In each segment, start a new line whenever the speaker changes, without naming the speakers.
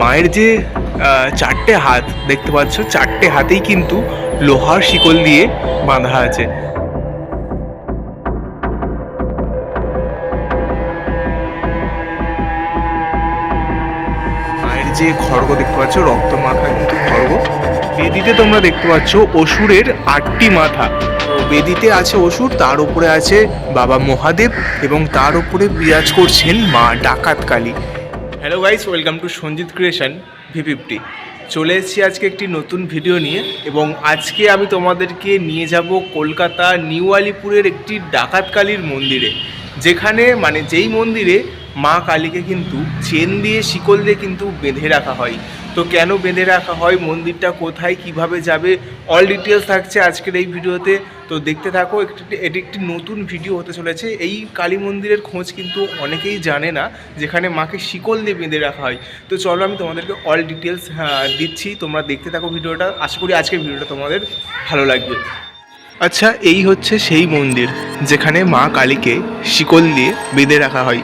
মায়ের যে চারটে হাত, দেখতে পাচ্ছ, চারটে হাতেই কিন্তু লোহার শিকল দিয়ে বাঁধা আছে। মায়ের যে খড়গ দেখতে পাচ্ছ, রক্ত মাখা কিন্তু খড়গ। বেদিতে তোমরা দেখতে পাচ্ছ, অসুরের আটটি মাথা। বেদিতে আছে অসুর, তার উপরে আছে বাবা মহাদেব এবং তার উপরে বিরাজ করছেন মা Dakat Kali hello guys welcome to Sanjit creation V fifty চলে এসেছি আজকে একটি নতুন ভিডিও নিয়ে এবং আজকে আমি তোমাদেরকে নিয়ে যাব কলকাতা নিউ আলিপুরের একটি ডাকাত কালীর মন্দিরে। যেখানে মানে যেই মন্দিরে মা কালীকে কিন্তু চেন দিয়ে শিকল দিয়ে কিন্তু বেঁধে রাখা হয়। তো কেন বেঁধে রাখা হয়? মন্দিরটা কোথায়? কীভাবে যাবে? অল ডিটেলস থাকছে আজকের এই ভিডিওতে। তো দেখতে থাকো, একটি, এটি একটি নতুন ভিডিও হতে চলেছে। এই কালী মন্দিরের খোঁজ কিন্তু অনেকেই জানে না, যেখানে মাকে শিকল দিয়ে বেঁধে রাখা হয়। তো চলো আমি তোমাদেরকে অল ডিটেলস দিচ্ছি। তোমরা দেখতে থাকো ভিডিওটা। আশা করি আজকের ভিডিওটা তোমাদের ভালো লাগবে। আচ্ছা এই হচ্ছে সেই মন্দির, যেখানে মা কালীকে শিকল দিয়ে বেঁধে রাখা হয়।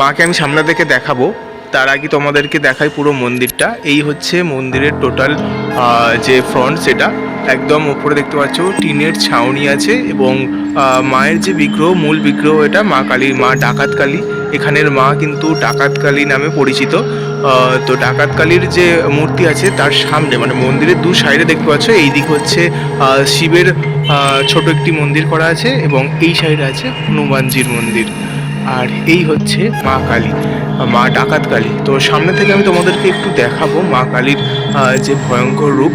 মাকে আমি সামনে থেকে দেখাবো। তার আগে তোমাদেরকে দেখাই পুরো মন্দিরটা। এই হচ্ছে মন্দিরের টোটাল যে ফ্রন্ট সেটা। একদম উপরে দেখতে পাচ্ছ, টিনের ছাউনি আছে এবং মায়ের যে বিগ্রহ, মূল বিগ্রহ এটা মা কালী মা ডাকাত কালী। এখানের মা কিন্তু ডাকাত কালী নামে পরিচিত। তো ডাকাত কালীর যে মূর্তি আছে তার সামনে মানে মন্দিরের দু সাইডে দেখতে পাচ্ছ, এই দিক হচ্ছে শিবের ছোট একটি মন্দির করা আছে এবং এই সাইডে আছে হনুমানজির মন্দির। আর এই হচ্ছে মা কালী, মা ডাকাত কালী। তো সামনে থেকে আমি তোমাদেরকে একটু দেখাবো মা কালীর যে ভয়ঙ্কর রূপ,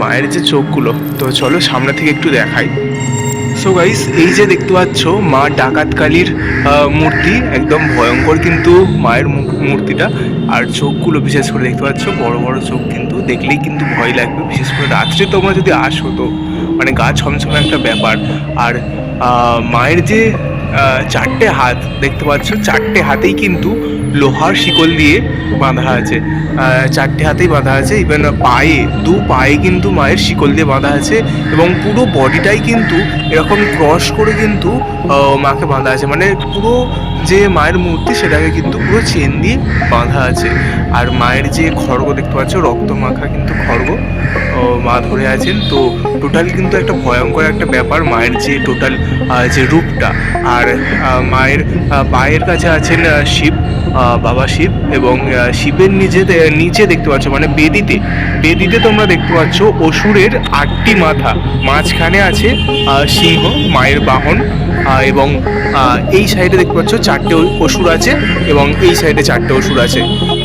মায়ের যে চোখগুলো। তো চলো সামনে থেকে একটু দেখাই। সো গাইস এই যে দেখতে পাচ্ছ, মা ডাকাত কালীর মূর্তি, একদম ভয়ঙ্কর কিন্তু মায়ের মূর্তিটা। আর চোখগুলো বিশেষ করে দেখতে পাচ্ছ, বড় বড় চোখ কিন্তু, দেখলেই কিন্তু ভয় লাগবে। বিশেষ করে রাত্রে তোমরা যদি আসো তো মানে গা ছমছমে একটা ব্যাপার। আর মায়ের যে চারটে হাত, দেখতে পাচ্ছ, চারটে হাতেই কিন্তু লোহার শিকল দিয়ে বাঁধা আছে। চারটে হাতেই বাঁধা আছে ইভেন পায়ে, দু পায়ে কিন্তু মায়ের শিকল দিয়ে বাঁধা আছে এবং পুরো বডিটাই কিন্তু এরকম ক্রস করে কিন্তু মাকে বাঁধা আছে। মানে পুরো যে মায়ের মূর্তি, সেটাকে কিন্তু পুরো চেন দিয়ে বাঁধা আছে। আর মায়ের যে খড়গ, দেখতে পাচ্ছ, রক্ত মাখা কিন্তু খড়গ। মা ধরে আছেন, তো টোটাল কিন্তু একটা ভয়ঙ্কর একটা ব্যাপার, মায়ের যে টোটাল যে রূপটা। আর মায়ের পায়ের কাছে আছেন শিব বাবা শিব, এবং শিবের নিচে নিচে দেখতে পাচ্ছ মানে বেদিতে। বেদিতে তোমরা দেখতে পাচ্ছ অসুরের আটটি মাথা। মাঝখানে আছে সিংহ, মায়ের বাহন এবং এই সাইডে দেখতে পাচ্ছ চারটে অসুর আছে, এবং এই সাইডে চারটে অসুর আছে।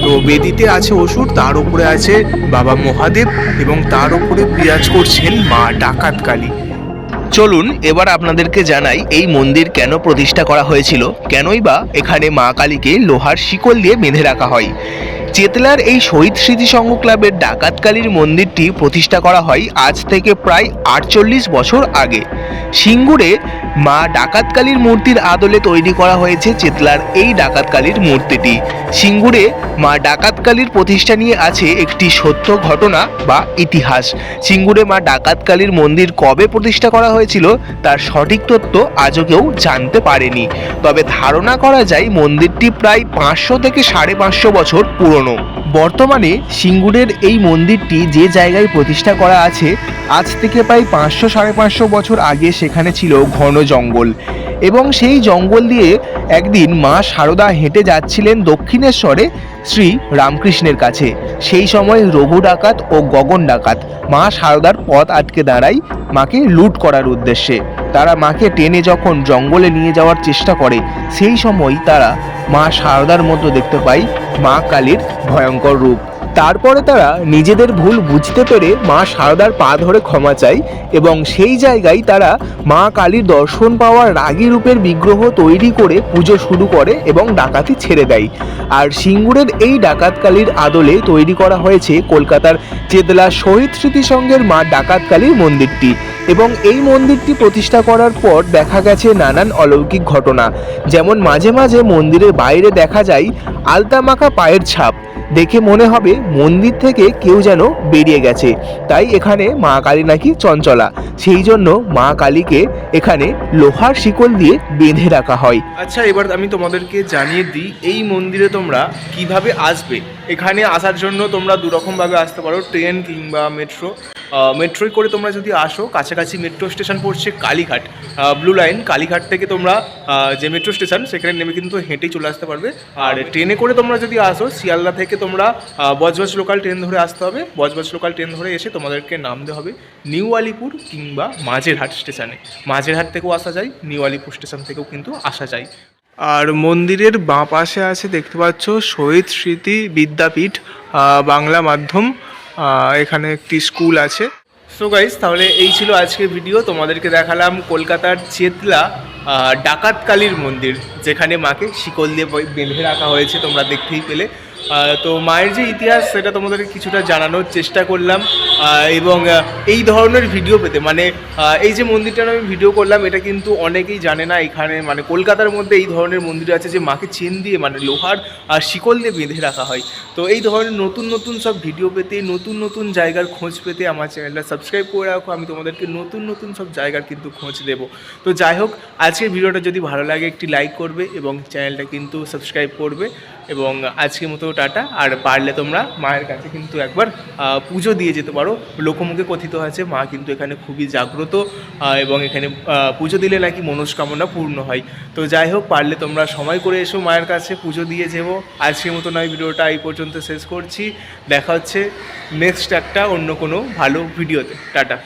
তো বেদিতে আছে অসুর তার উপরে আছে বাবা মহাদেব এবং তার উপরে বিরাজ করছেন মা ডাকাত কালী।
চলুন এবার আপনাদেরকে জানাই এই মন্দির কেন প্রতিষ্ঠা করা হয়েছিল, কেনই বা এখানে মা কালীকে লোহার শিকল দিয়ে বেঁধে রাখা হয়। চেতলার এই শহীদ স্মৃতি সংঘ ক্লাবের ডাকাতকালীর মন্দিরটি প্রতিষ্ঠা করা হয় আজ থেকে প্রায় আটচল্লিশ বছর আগে। সিঙ্গুরে মা ডাকাতকালীর মূর্তির আদলে তৈরি করা হয়েছে চেতলার এই ডাকাতকালীর মূর্তিটি। সিঙ্গুরে মা ডাকাতকালীর প্রতিষ্ঠা নিয়ে আছে একটি সত্য ঘটনা বা ইতিহাস। সিঙ্গুরে মা ডাকাতকালীর মন্দির কবে প্রতিষ্ঠা করা হয়েছিল তার সঠিক তথ্য আজও কেউ জানতে পারেনি। তবে ধারণা করা যায় মন্দিরটি প্রায় পাঁচশো থেকে সাড়ে পাঁচশো বছর পুরনো। বর্তমানে সিঙ্গুরের এই মন্দিরটি যে জায়গায় প্রতিষ্ঠা করা আছে, আজ থেকে প্রায় পাঁচশো সাড়ে পাঁচশো বছর আগে সেখানে ছিল ঘন জঙ্গল। এবং সেই জঙ্গল দিয়ে একদিন মা সারদা হেঁটে যাচ্ছিলেন দক্ষিণেশ্বরে শ্রী রামকৃষ্ণের কাছে। সেই সময় রঘু ডাকাত ও গগন ডাকাত মা সারদার পথ আটকে দাঁড়ায় মাকে লুট করার উদ্দেশ্যে। তারা মাকে টেনে যখন জঙ্গলে নিয়ে যাওয়ার চেষ্টা করে, সেই সময় তারা মা সারদার মতো দেখতে পায় মা কালীর ভয়ঙ্কর রূপ। তারপরে তারা নিজেদের ভুল বুঝতে পেরে মা সারদার পা ধরে ক্ষমা চায় এবং সেই জায়গায় তারা মা কালীর দর্শন পাওয়ার রাগী রূপের বিগ্রহ তৈরি করে পুজো শুরু করে এবং ডাকাতি ছেড়ে দেয়। আর সিঙ্গুরের এই ডাকাত কালীর আদলে তৈরি করা হয়েছে কলকাতার চেতলা শহীদ স্মৃতি সংঘের মা ডাকাত কালীর মন্দিরটি এবং এই মন্দিরটি প্রতিষ্ঠা করার পর দেখা গেছে নানান অলৌকিক ঘটনা। যেমন মাঝে মাঝে মন্দিরের বাইরে দেখা যায় আলতা মাখা পায়ের ছাপ। দেখে মনে হবে মন্দির থেকে কেউ যেন বেরিয়ে গেছে। তাই এখানে মা কালী নাকি চঞ্চলা। সেই জন্য মা কালীকে এখানে লোহার শিকল দিয়ে বেঁধে রাখা হয়।
আচ্ছা এবার আমি তোমাদেরকে জানিয়ে দিই, এই মন্দিরে তোমরা কীভাবে আসবে? এখানে আসার জন্য তোমরা দুরকমভাবে আসতে পারো, ট্রেন কিংবা মেট্রো। মেট্রোয় করে তোমরা যদি আসো, কাছাকাছি মেট্রো স্টেশন পড়ছে কালীঘাট। ব্লু লাইন কালীঘাট থেকে তোমরা যে মেট্রো স্টেশন সেখানে নেমে কিন্তু হেঁটেই চলে আসতে পারবে। আর ট্রেনে করে তোমরা যদি আসো, শিয়ালদা থেকে তোমরা বজবজ লোকাল ট্রেন ধরে আসতে হবে। বজবজ লোকাল ট্রেন ধরে এসে তোমাদেরকে নামতে হবে নিউ আলিপুর কিংবা মাঝেরহাট স্টেশনে মাঝেরহাট থেকেও আসা যায়, নিউ আলিপুর স্টেশন থেকেও কিন্তু আসা যায়। আর মন্দিরের বাঁ পাশে আছে, দেখতে পাচ্ছ, শহীদ স্মৃতি বিদ্যাপীঠ বাংলা মাধ্যম। এখানে একটি স্কুল আছে। সো গাইজ তাহলে এই ছিল আজকের ভিডিও তোমাদেরকে দেখালাম কলকাতার চেতলা ডাকাতকালীর ডাকাত কালীর মন্দির, যেখানে মাকে শিকল দিয়ে বেঁধে রাখা হয়েছে, তোমরা দেখতেই পেলে। তো মায়ের যে ইতিহাস, সেটা তোমাদেরকে কিছুটা জানানোর চেষ্টা করলাম। এবং এই ধরনের ভিডিও পেতে মানে এই যে মন্দিরটার আমি ভিডিও করলাম, এটা কিন্তু অনেকেই জানে না, এখানে মানে কলকাতার মধ্যে এই ধরনের মন্দির আছে যে মাকে চেন দিয়ে মানে লোহার আর শিকল দিয়ে বেঁধে রাখা হয়। তো এই ধরনের নতুন নতুন সব ভিডিও পেতে, নতুন নতুন জায়গার খোঁজ পেতে আমার চ্যানেলটা সাবস্ক্রাইব করে রাখো। আমি তোমাদেরকে নতুন নতুন সব জায়গার কিন্তু খোঁজ দেব। তো যাই হোক, আজকের ভিডিওটা যদি ভালো লাগে, একটি লাইক করবে এবং চ্যানেলটা কিন্তু সাবস্ক্রাইব করবে। এবং আজকের মতো টাটা। আর পারলে তোমরা মায়ের কাছে কিন্তু একবার পুজো দিয়ে যেতে পারো। লোকমুখে কথিত আছে, মা কিন্তু এখানে খুবই জাগ্রত এবং এখানে পুজো দিলে নাকি মনস্কামনা পূর্ণ হয়। তো যাই হোক, পারলে তোমরা সময় করে এসো মায়ের কাছে, পুজো দিয়ে যাব আজকের মতো নয়, ভিডিওটা এই পর্যন্ত শেষ করছি। দেখা হচ্ছে নেক্সট একটা অন্য কোনো ভালো ভিডিওতে টাটা।